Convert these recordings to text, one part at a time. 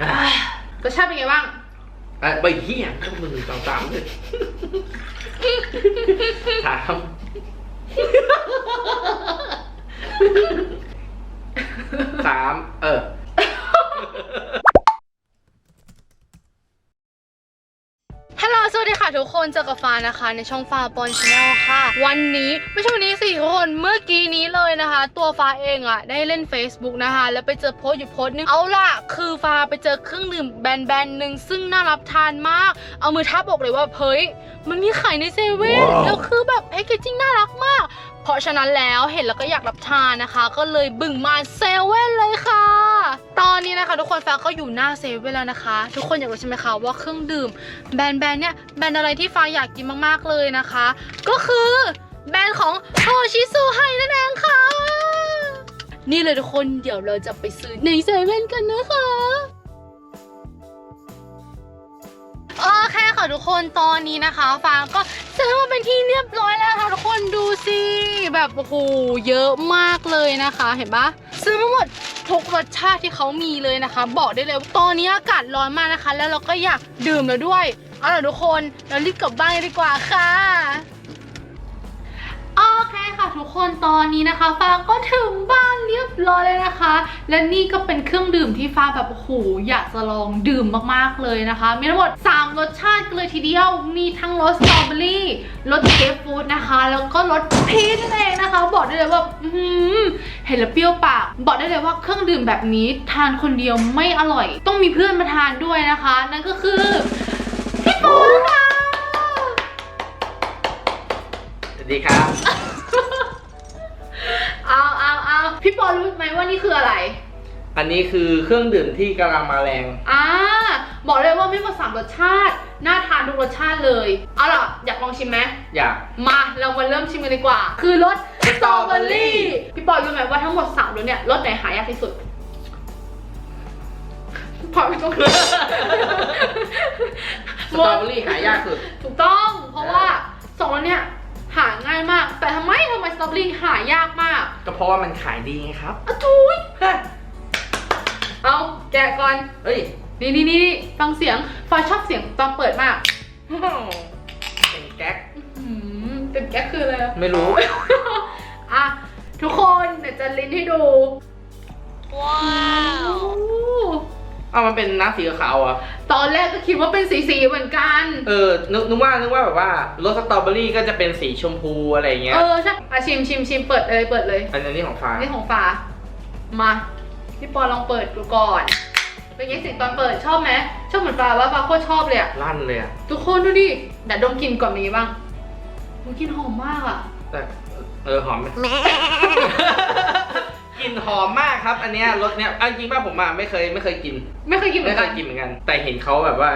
อะรสชาติเป็นไงบ้างอะไปเฮียก็มึงสองสามเลยถามสามเออ ฮัลโหล สวัสดีค่ะทุกคนเจอกับฟ้านะคะในช่องฟ้าปอนชาแนลค่ะ วันนี้ไม่ใช่วันนี้สิทุกคนเมื่อกี้นี้เลยนะคะ ตัวฟ้าเองอะได้เล่น Facebook นะคะ แล้วไปเจอโพสต์อยู่โพสต์นึงเอาล่ะ คือฟ้าไปเจอเครื่องดื่มแบรนด์แบรนด์หนึ่งซึ่งน่ารับทานมาก เอามือทับอกเลยว่าเฮ้ยมันมีขายในเซเว่นว้าวแล้วคือแบบแพคเกจจิ้งน่ารักมากเพ ราะฉะนั้นแล้วเห็นแล้วก็อยากรับทานนะคะ ก็เลยบึ่งมาเซเว่นเลยค่ะ ตอนนี้นะคะ ทุกคนฟ้าก็อยู่หน้าเซเว่นแล้วนะคะ ทุกคนอยากรู้ใช่ไหมคะว่าเครื่องดื่มแบรนด์แบรนด์เนี่ยแบรนด์อะไรที่ฟ้าอยากกินมากๆเลยนะคะ ก็คือแบรนด์ของโทชิซูไฮนั่นเองค่ะ นี่เลยทุกคนเดี๋ยวเราจะไปซื้อในเซเว่นกันนะคะ โอเคค่ะทุกคนตอนนี้นะคะฟ้าก็ซื้อมาเป็นที่เรียบร้อยแล้วค่ะทุกคนดูสิแบบโอ้โหเยอะมากเลยนะคะ เห็นปะซื้อมาหมดทุกรสชาติที่เขามีเลยนะคะ บอกได้เลยว่าตอนนี้อากาศร้อนมากนะคะ แล้วเราก็อยากดื่มแล้วด้วยเอาล่ะทุกคนเรารีบกลับบ้านดีกว่าค่ะ เคค่ะทุกคนตอนนี้นะคะฟ้าก็ถึงบ้านเรียบร้อยเลยนะคะ และนี่ก็เป็นเครื่องดื่มที่ฟ้าแบบโอ้โหอยากจะลองดื่มมากๆเลยนะคะ มีทั้งหมด 3 รสชาติกันเลยทีเดียวมีทั้งรสสตรอเบอรี่รสเกรปฟรุตนะคะ แล้วก็รสพีชนั่นเองนะคะ บอกได้เลยว่าอื้อหือเห็นแล้วเปรี้ยวปาก บอกได้เลยว่าเครื่องดื่มแบบนี้ทานคนเดียวไม่อร่อย ต้องมีเพื่อนมาทานด้วยนะคะ นั่นก็คือพี่ปูนค่ะสวัสดีครับ พี่ปอรู้ไหมว่านี่คืออะไร อันนี้คือเครื่องดื่มที่กำลังมาแรง อ่าบอกเลยว่าไม่หมดสามรสชาติ น่าทานทุกรสชาติเลย เอาล่ะ อยากลองชิมไหม อยาก มาเรามาเริ่มชิมกันดีกว่า คือรสสตรอเบอรี่ Strawberry พี่ปอรู้ไหมว่าทั้งหมดสามรสเนี่ยรสไหนหายากที่สุดพอไม่ต้องสตรอเบอรี่หายากสุด ถูกต้อง เพราะว่าสองรสเนี่ย หาง่ายมาก แต่ทำไมทำไมสตรอเบอรี่หายากมากก็เพราะว่ามันขายดีไงครับ อะจุยเอาแกะก่อนเฮ้ยนี่นี่นี่ฟังเสียงฟ้าชอบเสียงตอนเปิดมากเป็นแก๊ก อืมเป็นแก๊กคืออะไรอะ ไม่รู้ อะ ทุกคนเดี๋ยวจะลิ้นให้ดู ว้าว เอามันเป็นน้ำสีขาวๆอะตอนแรกก็คิดว่าเป็นสีสีๆเหมือนกัน เออนึกนึกว่านึกว่าแบบว่ารสสตรอเบอรี่ก็จะเป็นสีชมพูอะไรอย่างเงี้ยเออใช่อะชิมชิมชิมเปิดเลยเปิดเลย อันนี้ของฟ้านี่ของฟ้า มาพี่ปอลองเปิดดูก่อน เป็นไงเสิตอนเปิดชอบไหมชอบเหมือนฟ้าว่าฟ้าโคตรชอบเลยอะลั่นเลยอะทุกคนดูดิแต่ดมกลิ่นก่อนมีบ้างมันกลิ่นหอมมากอะแต่เออหอมไหม กลิ่นหอมมากครับ อันเนี้ยรสเนี้ยเอาจริงป่ะผมอะไม่เคยไม่เคยกินไม่เคยกินเหมืไม่อนเคกัยนกินเหมือนกัน แต่เห็นเขาแบบว่า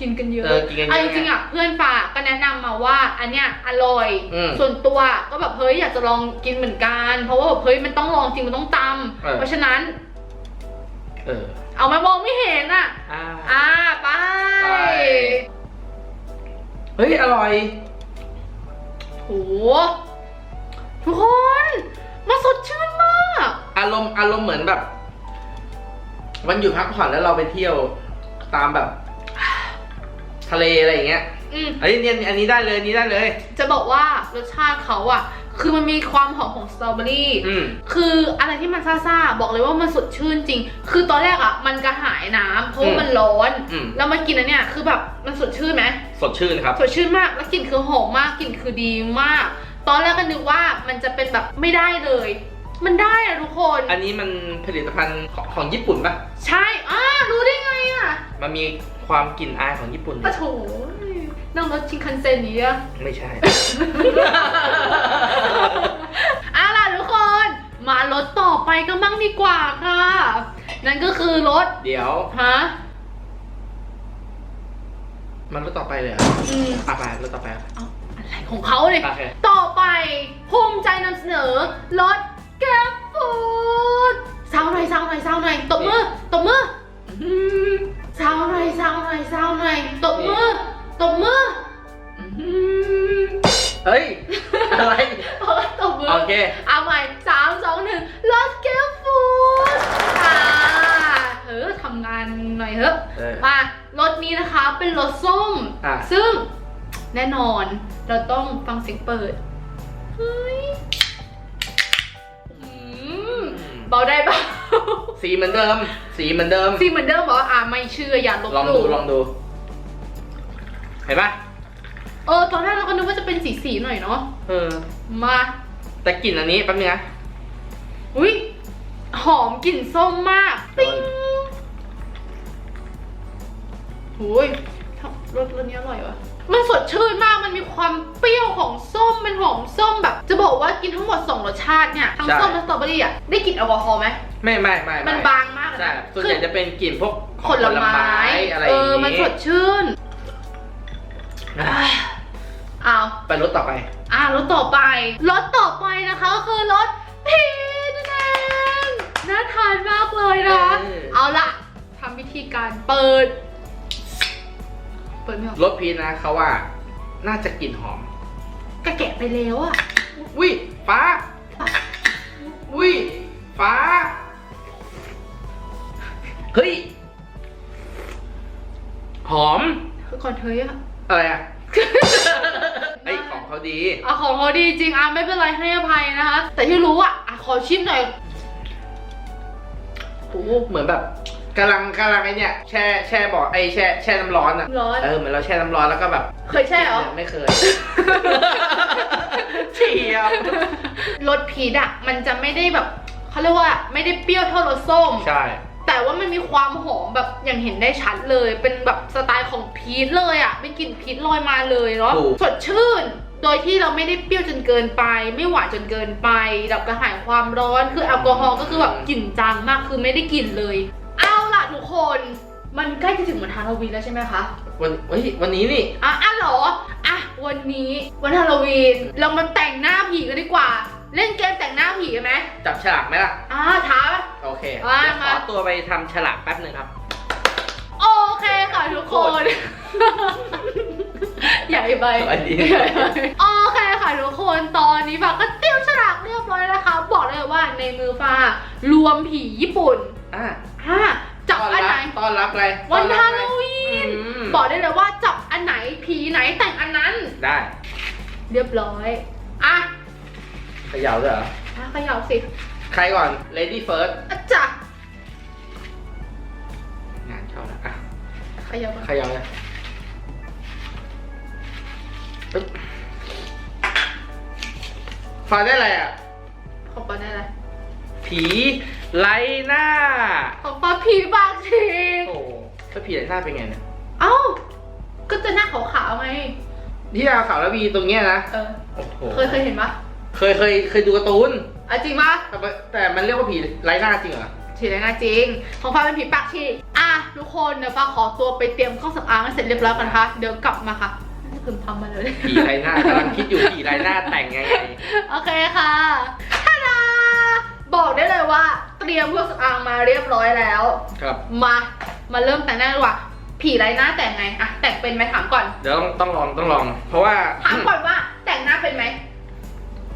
กินกันเยอะเออกินกันเยอะเอาจริงๆอะเพื่อนฟ้าก็แนะนำมาว่าอันเนี้ยอร่อย อืมส่วนตัวก็แบบเฮ้ยอยากจะลองกินเหมือนกัน เพราะว่าแบบเฮ้ยมันต้องลองจริงมันต้องตเออำเพราะฉะนั้นเออเอามามองไม่เห็นอะ อ่า อ่าไปไป เฮ้ยอร่อย โหทุกคนมาสดชื่นมาก อารมณ์อารมณ์เหมือนแบบ วันหยุดพักผ่อนแล้วเราไปเที่ยวตามแบบ ทะเลอะไรอย่างเงี้ยอืม อันนี้เนี่ยอันนี้ได้เลยอันนี้ได้เลย จะบอกว่ารสชาติเขาอะคือมันมีความหอมของสตรอเบอรี่ อืม คืออะไรที่มันซ่าๆ บอกเลยว่ามันสดชื่นจริง คือตอนแรกอะมันกระหายน้ำเพราะว่ามันร้อน อืมแล้วมากินอันเนี้ยคือแบบมันสดชื่นไหม สดชื่นครับ สดชื่นมากแล้วกลิ่นคือหอมมากกลิ่นคือดีมาก ตอนแรกก็นึกว่ามันจะเป็นแบบไม่ได้เลย มันได้อะทุกคน อันนี้มันผลิตภัณฑ์ของของญี่ปุ่นปะใช่อ่ารู้ได้ไงอะมันมีความกลิ่นอายของญี่ปุ่นปะโถนั่งรถชินคันเซ็นนี้อะ ไม่ใช่ เอาล่ะทุกคน มารถต่อไปกันบ้างดีกว่าค่ะ นั่นก็คือรถเดี๋ยว ฮะมันรถต่อไปเลยเหรออืมอะไปรถต่อไปอะเอาอะไรของเขาเนี่ย โอเค ต่อไปภูมิใจนำเสนอรถ แกร็บฟูดซาวหน่อยซาวหน่อยซาวหน่อยตบมือตบมืออืมซาวหน่อยซาวหน่อยซาวหน่อยตบมือตบมืออืมเฮ้ย อะไรเออตบมือ โอเค เอาใหม่สามสองหนึ่งรถแกร็บฟูดอ่าเออทำงานหน่อยเถอะ เออ มารสนี้นะคะเป็นรสส้ม อะ ซึ่งแน่นอนเราต้องฟังเสียงเปิด เฮ้ยอืม เบาได้เบาสีเหมือนเดิม สีเหมือนเดิม ซีเหมือนเดิมบอกว่าอ่าไม่เชื่ออย่าลบลองหดูลู่ลองดู เห็นปะเออตอนแรกเราก็นึกว่าจะเป็นสีสีๆหน่อยเนาะเออ มาแต่กลิ่นอันนี้แป๊บนึงนะอุ้ยหอมกลิ่นส้มมากปิ้งโอ้ยรสรสนี้อร่อยวะ มันสดชื่นมาก มันมีความเปรี้ยวของส้ม มันหอมส้มแบบ จะบอกว่ากินทั้งหมดสองรสชาติเนี่ย ทั้งใช่ ส้มและสตรอเบอรี่อะ ได้กลิ่นแอลกอฮอล์ไหม ไม่ไม่ไม่มันบางมากเลยใช่นะส่วนใหญ่จะเป็นกลิ่นพวกของผลไม้อะไรอเอย่างองี้มันสดชื่นอะอ้าวไปรถต่อไป อ่ารถต่อไปรถต่อไปนะคะก็คือรถพีนั่นเองน่าทานมากเลยนะ เออ เอาละทำวิธีการเปิด เปิดไม่ออกรถพีชนะเขาว่า น่าจะกลิ่นหอมกระแกะไปแล้วอะวิฟ้าวิฟ้า เฮ้ย หอม คือก่อนเธออะอะไรอะไอยของเขาดี อะของเขาดีจริงอะไม่เป็นไรให้อภัยนะคะ แต่ที่รู้อะอะขอชิมหน่อยโอ้เหมือนแบบ กำลังกำลังไอเนี่ยแช่แช่บอกไอแช่แช่น้ำร้อนอะร้อน เออเหมือนเราแช่น้ำร้อนแล้วก็แบบเคยแช่เหรอ ไม่เคยเฉียบรสพีชอะ มันจะไม่ได้แบบเขาเรียกว่าไม่ได้เปรี้ยวเท่ารสส้ม ใช่ แต่ว่ามันมีความหอมแบบอย่างเห็นได้ชัดเลย เป็นแบบสไตล์ของพีชเลยอะ่ะเป็นกลิ่นพีชลอยมาเลยเนาะถูก สดชื่น โดยที่เราไม่ได้เปรี้ยวจนเกินไป ไม่หวานจนเกินไปดับกระหายความร้อนคือแอลกอฮอล์ก็คือแบบกลิ่นจางมากคือไม่ได้กลิ่นเลยเอาล่ะ ทุกคนมันใกล้จะถึงวันฮาโลวีนแล้วใช่ไหมคะวันเฮ้ยวันนี้นี่อะอะเหรออะวันนี้วันฮาโลวีนเรามาแต่งหน้าผีกันดีกว่า เล่นเกมแต่งหน้าผีกันไหมจับฉลากไหมล่ะอ่าท้าไหม โอเคว่าเดี๋ยวขมาอตัวไปทำฉลากแป๊บหนึ่งครับ โอเคค่ะทุกคน ใหญ่ไปสวัสดีใหญ่ไปโอเคค่ะทุกคนตอนนี้ฟ้าก็เตรียมฉลากเรียบร้อยแล้วนะคะ บอกเลยว่าในมือฟ้ารวมผีญี่ปุ่นอะ อะ จับอันไหน ต้อนรับอะไรวันต้อฮารับโลอะไรวีนอืมบอกได้เลยว่าจับอันไหนผีไหนแต่งอันนั้น ได้ เรียบร้อยอะเขย่าด้วยเหรออะเขย่าสิใครก่อน lady first อะจ้ะงานเข้าแล้วอะเขย่าก่อนเขย่าเลยปึ๊บฟังได้อะไรอะ ของป้าได้อะไรผี ไร้หน้า ของป้าผีบางทีโอ้ถ้าผีไร้หน้าเป็นไงเนี่ยเอ้า ก็จะหน้าขาวๆไงที่ดาวขาวแล้ววีตรงเนี้ยนะเออ โอ้โหเคยเคยเห็นปะเคยเคยเคยดูการ์ตูนอะจริงปะแต่ว่าแต่มันเรียกว่าผีไร้หน้าจริงเหรอฉีดเลยนะจริง ของฟ้าเป็นผีปากฉีกอะทุกคนเดี๋ยวฟ้าขอตัวไปเตรียมเครื่องสำอางให้เสร็จเรียบร้อยกันนะคะ เดี๋ยวกลับมาค่ะพึมพำมาเลย ผีไร้หน้ากำลังคิดอยู่ผีไร้หน้าแต่งยังไง โอเคค่ะท่าดา บอกได้เลยว่าเตรียมเครื่องสำอางมาเรียบร้อยแล้ว ครับ มา มาเริ่มแต่งหน้าดีกว่า ผีไรหน้าแต่งไงอะแต่งเป็นไหมถามก่อน เดี๋ยวต้องต้องลองต้องลอง เพราะว่า ถามก่อนว่าแต่งหน้าเป็นไหม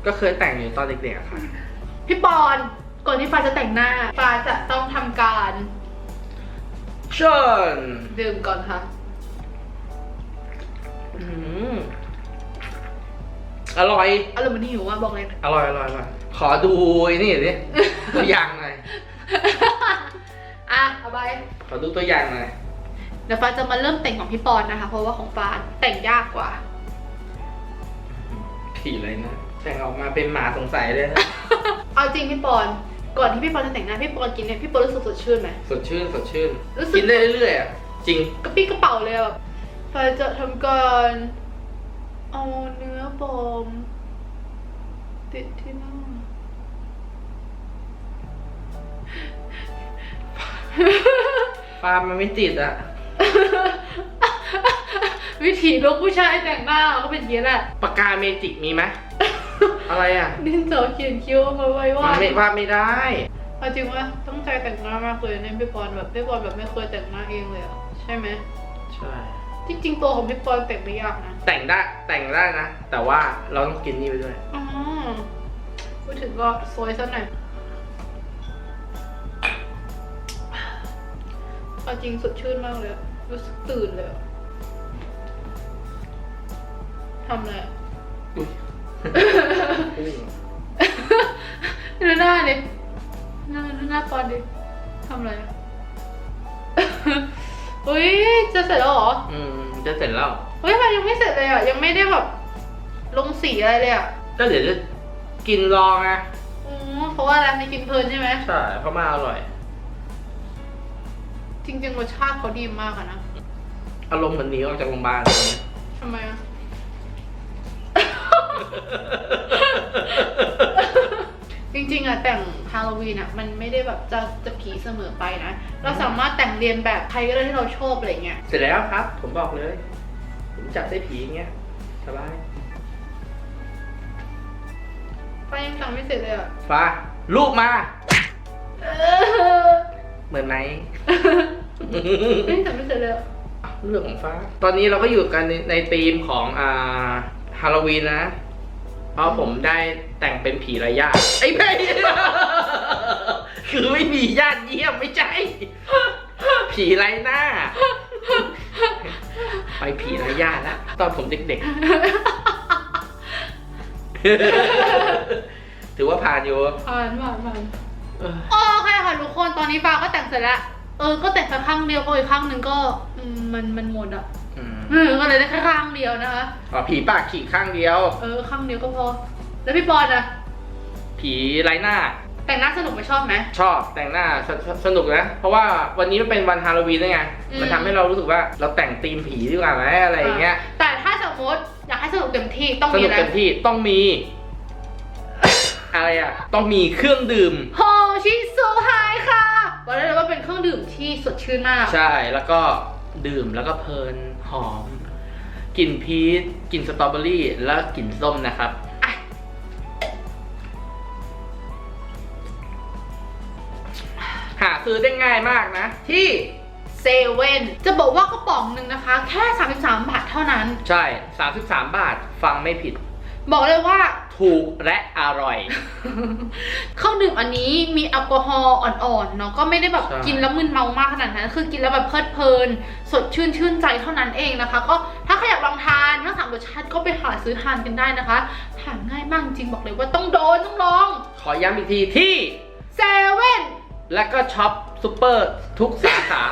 ก็เคยแต่งอยู่ตอนเด็กๆอะค่ะพี่ปอน ก่อนที่ฟ้าจะแต่งหน้าฟ้าจะต้องทำการเชิญดื่มก่อนค่ะ อืมอร่อย อารมณ์มันหิวว่าบอกเลย อร่อยอร่อยอร่อย ขอดูไอ้นี่ดิตัวอย่างหน่อย อะเอาไปขอดูตัวอย่างหน่อย เดี๋ยวฟ้าจะมาเริ่มแต่งของพี่ปอนนะคะ เพราะว่าของฟ้าแต่งยากกว่า ผีอะไรนะ แต่งออกมาเป็นหมาสงสัยเลยนะ เอาจริงพี่ปอน ก่อนที่พี่ปอนจะแต่งหน้าพี่ปอนกินเนี่ยพี่ปอนรู้สึกสดชื่นไหม สดชื่นสดชื่น รู้สึก กินได้เรื่อยๆอะ จริง กระปี้กระเป๋าเลยอะแบบฟ้าจะทำการเอาเนื้อปลอม ติดที่หน้าฟาร์มมันไม่ติดอะวิธีลูกผู้ชายแต่งหน้าก็เป็นอย่างนี้แหละปากกาเมจิกมีไหมอะไรอะ ดินสอเขียนคิ้วมาไว้ว่ามันไม่วาดไม่ได้เอาจริงว่าตั้งใจแต่งหน้ามากเลยเนี่ยพี่ปอนแบบพี่ปอนแบบไม่เคยแต่งหน้าเองเลยอะใช่ไหมใช่จริงๆตัวของพี่ปอนแต่งไม่ยากนะแต่งได้แต่งได้นะ แต่ว่าเราต้องกินนี่ไปด้วยอ๋อ พูดถึงก็ซวยซะหน่อยอเอาจริงสดชื่นมากเลยอะรู้สึกตื่นเลยอะทำอะไรอะอุ๊ยดูหน้าดิหน้าดูหน้าปอนดิทำอะไรอะอุ้ยจะเสร็จแล้วเหรอ อืม จะเสร็จแล้วเฮ้ยมันยังไม่เสร็จเลยอะ ยังไม่ได้แบบลงสีอะไรเลยอะ ก็เดี๋ยวจะ กินลองไงอ๋อเพราะว่าอะไรไม่กินเพลินใช่ไหม ใช่เพราะมาอร่อย จริงๆรสชาติเขาดีมากอะนะอารมณ์เหมือนหนีออกจากโรงพยาบาลเลยทำไมอะ จริงๆอะแต่งฮาโลวีนอะมันไม่ได้แบบจะจะผีเสมอไปนะ เราสามารถแต่งเรียนแบบใครก็ได้ที่เราชอบอะไรเงี้ย เสร็จแล้วครับ ผมบอกเลย ผมจับได้ผีอย่างเงี้ยสบาย ยังแต่งไม่เสร็จเลยอะฟ้าลูกมา เออเหมือนไหม ยังแต่งไม่เสร็จเลยอะเรื่องของฟ้า ตอนนี้เราก็อยู่กันในในธีมของอ่าฮาโลวีนนะ เพราะผมได้แต่งเป็นผีไรญาติไอ้เพ่ คือไม่มีญาติเยี่ยมไม่ใช่ ผีไรหน้า ไปผีไรญาติแล้วตอนผมเด็กๆ ถือว่าผ่านอยู่ผ่านผ่านผ่านเออโอเคค่ะทุกคนตอนนี้ฟ้าก็แต่งเสร็จแล้วเออก็แต่งแค่ข้างเดียวก็อีกข้างหนึ่งก็อืมมันมันหมดอะอืมเออก็เลยได้แค่ข้างเดียวนะคะ อ๋อผีปากฉีกข้างเดียว เออข้างเดียวก็พอ แล้วพี่ปอนอะผีไรหน้า แต่งหน้าสนุกไหมชอบไหม ชอบแต่งหน้าสสสนุกนะ เพราะว่าวันนี้มันเป็นวันฮาโลวีนด้วยไง อืม มันทำให้เรารู้สึกว่าเราแต่งธีมผีดีกว่าไหมอะไรอย่างเงี้ย แต่ถ้าสมมติ อยากให้สนุกเต็มที่ต้องสมีนุกอะไรเต็มที่ต้องมี อะไรอะ ต้องมีเครื่องดื่ม โฮชิซูไฮค่ะบอกได้เลยว่าเป็นเครื่องดื่มที่สดชื่นมาก ใช่แล้วก็ดื่มแล้วก็เพลินหอมกลิ่นพีชกลิ่นสตรอเบอรี่แล้วกลิ่นส้มนะครับอะหาซื้อได้ง่ายมากนะ ที่ เซเว่นจะบอกว่ากระป๋องหนึ่งนะคะ แค่ 33 บาทเท่านั้น ใช่ 33 บาทฟังไม่ผิด บอกเลยว่า ถูกและอร่อยเครื่องดื่มอันนี้มีแอลกอฮอล์อ่อนๆเนาะก็ไม่ได้แบบใช่ กินแล้วมึนเมามากขนาดนั้น คือกินแล้วแบบเพลิดเพลิน สดชื่นชื่นใจเท่านั้นเองนะคะ ก็ถ้าใครอยากลองทานทั้งสามรสชาติก็ไปหาซื้อทานกันได้นะคะทานง่ายมากจริงบอกเลยว่าต้องโดนต้องลองขอย้ำอีกทีที่ เซเว่น และก็ช็อปซูเปอร์ทุกสาขา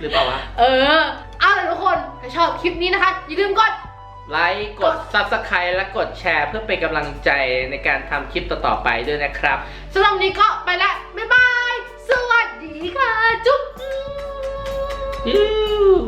หรือเปล่าวะ เออ เอาเลยทุกคน ถ้าชอบคลิปนี้นะคะ อย่าลืมกด ไลค์ กด Subscribe และกดแชร์ เพื่อเป็นกำลังใจในการทำคลิปต่อๆไปด้วยนะครับ สำหรับวันนี้ก็ไปละ บ๊ายบาย สวัสดีค่ะ จุ๊บ Yay!